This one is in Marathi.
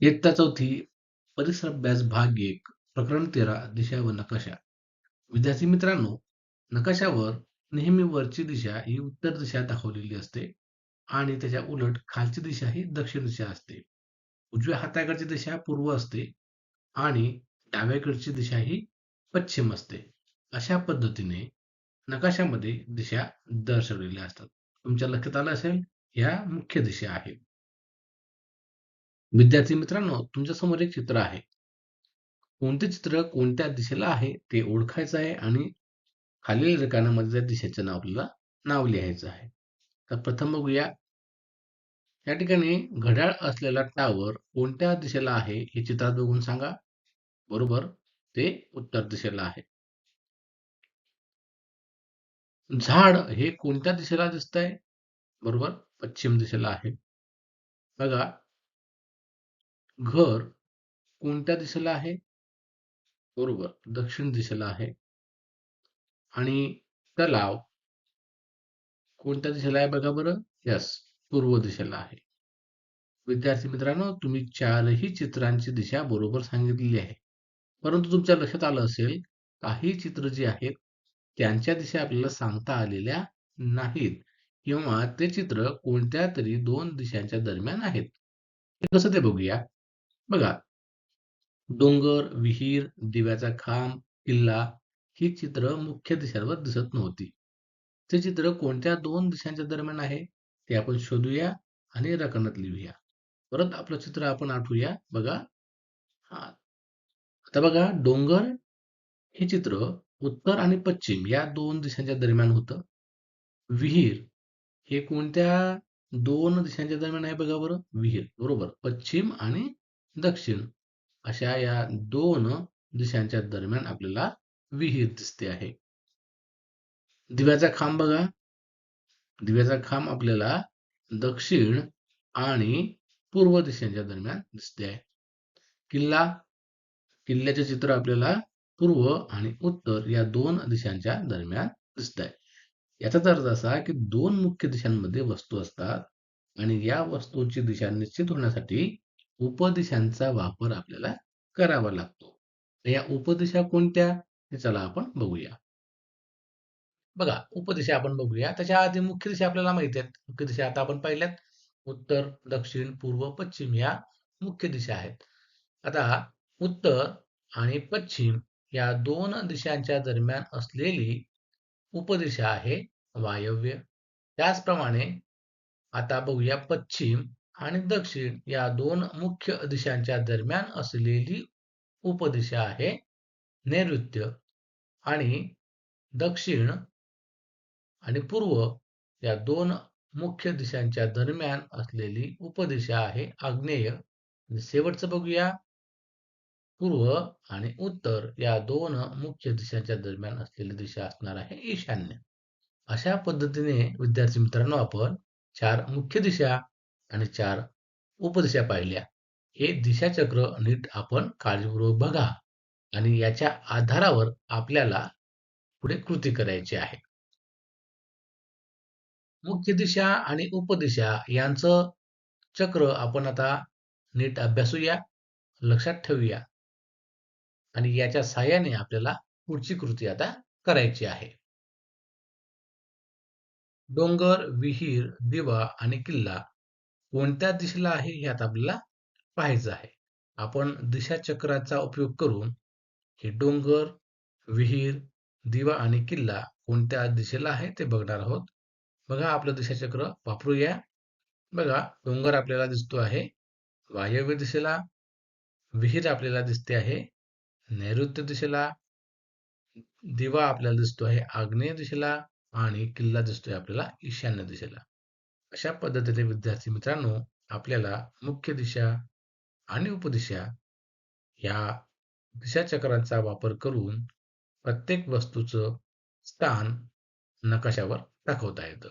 इयत्ता चौथी परिसर अभ्यास भाग एक प्रकरण तेरा दिशा व नकाशा. विद्यार्थी मित्रांनो नकाशावर नेहमी वरची दिशा ही उत्तर दिशा दाखवलेली असते आणि त्याच्या उलट खालची दिशा ही दक्षिण दिशा असते. उजव्या हाताकडची दिशा पूर्व असते आणि डाव्याकडची दिशा ही पश्चिम असते. अशा पद्धतीने नकाशामध्ये दिशा दर्शवलेल्या असतात. तुमच्या लक्षात आलं असेल? ह्या मुख्य दिशा आहेत. विद्यार्थी मित्रांनो तुमच्यासमोर एक चित्र आहे. कोणते चित्र कोणत्या दिशेला आहे ते ओळखायचं आहे आणि खालील रेखानामध्ये त्या दिशेचं नाव आपल्याला नाव लिहायचं आहे. तर प्रथम बघूया. या ठिकाणी घड्याळ असलेला टावर कोणत्या दिशेला आहे हे चित्रात बघून सांगा. बरोबर? ते उत्तर दिशेला आहे. झाड हे कोणत्या दिशेला दिसतंय? बरोबर? पश्चिम दिशेला आहे. बघा. घर कोणत्या दिशेला आहे? बरोबर दक्षिण दिशेला आहे. आणि तलाव कोणत्या दिशेला आहे बघा बरं? यस पूर्व दिशेला आहे. विद्यार्थी मित्रांनो तुम्ही चारही चित्रांची दिशा बरोबर सांगितलेली आहे. परंतु तुमच्या लक्षात आलं असेल काही चित्र जी आहेत त्यांच्या दिशा आपल्याला सांगता आलेल्या नाहीत. किंवा ते चित्र कोणत्या तरी दोन दिशांच्या दरम्यान आहेत. कसं ते बघूया? बघा डोंगर विहीर दिव्याचा खांब किल्ला ही चित्र मुख्य दिशांवर दिसत नव्हती. ते चित्र कोणत्या दोन दिशांच्या दरम्यान आहे ते आपण शोधूया आणि रकनात लिहूया. परत आपलं चित्र आपण आठवूया. बघा हा. आता बघा डोंगर हे चित्र उत्तर आणि पश्चिम या दोन दिशांच्या दरम्यान होतं. विहीर हे कोणत्या दोन दिशांच्या दरम्यान आहे बघा बरं? विहीर बरोबर. पश्चिम आणि दक्षिण अशा या दोन दिशांच्या दरम्यान आपल्याला विहीर दिसते आहे. दिव्याचा खांब बघा. दिव्याचा खांब आपल्याला दक्षिण आणि पूर्व दिशांच्या दरम्यान दिसते आहे. किल्ला किल्ल्याचे चित्र आपल्याला पूर्व आणि उत्तर या दोन दिशांच्या दरम्यान दिसत आहे. याचाच अर्थ असा की दोन मुख्य दिशांमध्ये वस्तू असतात आणि या वस्तूंची दिशा निश्चित होण्यासाठी उपदिशांचा वापर आपल्याला करावा लागतो. या उपदिशा कोणत्या? हे चला आपण बघूया. बघा उपदिशा आपण बघूया. त्याच्या आधी मुख्य दिशा आपल्याला माहीत आहेत. मुख्य दिशा आता आपण पाहिल्यात. उत्तर दक्षिण पूर्व पश्चिम या मुख्य दिशा आहेत. आता उत्तर आणि पश्चिम या दोन दिशांच्या दरम्यान असलेली उपदिशा आहे वायव्य. त्याचप्रमाणे आता बघूया पश्चिम आणि दक्षिण या दोन मुख्य दिशांच्या दरम्यान असलेली उपदिशा आहे नैऋत्य आणि दक्षिण आणि पूर्व या दोन मुख्य दिशांच्या दरम्यान असलेली उपदिशा आहे आग्नेय. आणि शेवटचं बघूया. पूर्व आणि उत्तर या दोन मुख्य दिशांच्या दरम्यान असलेली दिशा असणार आहे ईशान्य. अशा पद्धतीने विद्यार्थी मित्रांनो आपण चार मुख्य दिशा आणि चार उपदिशा पाहिल्या. हे दिशाचक्र नीट आपण काळजीपूर्वक बघा आणि याच्या आधारावर आपल्याला पुढे कृती करायची आहे. मुख्य दिशा आणि उपदिशा यांचं चक्र आपण आता नीट अभ्यासूया लक्षात ठेवूया आणि याच्या साह्याने आपल्याला पुढची कृती आता करायची आहे. डोंगर विहीर दिवा आणि किल्ला कोणत्या दिशेला आहे हे आता आपल्याला पाहायचं आहे. आपण दिशा चक्राचा उपयोग करून हे डोंगर विहीर दिवा आणि किल्ला कोणत्या दिशेला आहे ते बघणार आहोत. बघा आपलं दिशाचक्र वापरूया. बघा डोंगर आपल्याला दिसतो आहे. वायव्य दिशेला विहीर आपल्याला दिसते आहे. नैऋत्य दिशेला दिवा आपल्याला दिसतो आहे. आग्नेय दिशेला आणि किल्ला दिसतोय आपल्याला ईशान्य दिशेला. अशा पद्धतीने विद्यार्थी मित्रांनो आपल्याला मुख्य दिशा आणि उपदिशा या दिशाचक्रांचा वापर करून प्रत्येक वस्तूचं स्थान नकाशावर दाखवता येतं.